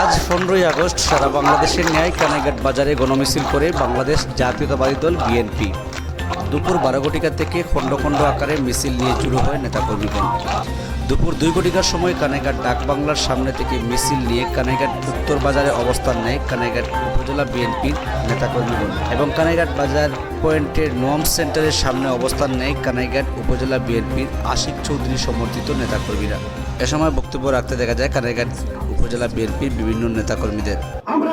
আজ পনেরোই আগস্ট সারা বাংলাদেশের ন্যায় কানাইঘাট বাজারে গণমিছিল করে বাংলাদেশ জাতীয়তাবাদী দল বিএনপি। দুপুর বারো ঘটিকা থেকে খণ্ড খণ্ড আকারে মিছিল নিয়ে শুরু হয় নেতাকর্মীগণ। দুপুর দুই ঘটিকার সময় কানাইঘাট ডাক বাংলার সামনে থেকে মিছিল নিয়ে কানাইঘাট উত্তর বাজারে অবস্থান নেয় কানাইঘাট উপজেলা বিএনপির নেতাকর্মীগণ এবং কানাইঘাট বাজার পয়েন্টের নোয়াম সেন্টারের সামনে অবস্থান নেয় কানাইঘাট উপজেলা বিএনপির আশিক চৌধুরী সমর্থিত নেতাকর্মীরা। এ সময় বক্তব্য রাখতে দেখা যায় কানাইঘাট উপজেলা বিএনপির বিভিন্ন নেতাকর্মীদের। আমরা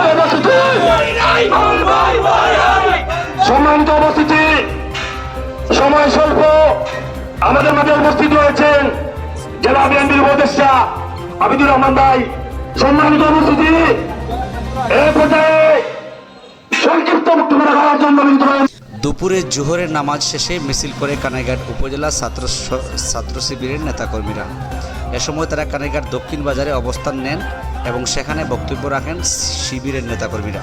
স্বল্প আমাদের মাঝে উপস্থিত রয়েছেন জেলা বিএনপির উপদেষ্টা আবিদুর রহমান ভাই। সম্মানিত উপস্থিতি এই পর্যায়ে সংক্ষিপ্ত বক্তব্য রাখার জন্য দুপুরে জোহরের নামাজ শেষে মিছিল করে কানাইঘাট উপজেলা ছাত্র ছাত্র শিবিরের নেতাকর্মীরা। এ সময় তারা কানাইঘাট দক্ষিণ বাজারে অবস্থান নেন এবং সেখানে বক্তব্য রাখেন শিবিরের নেতাকর্মীরা।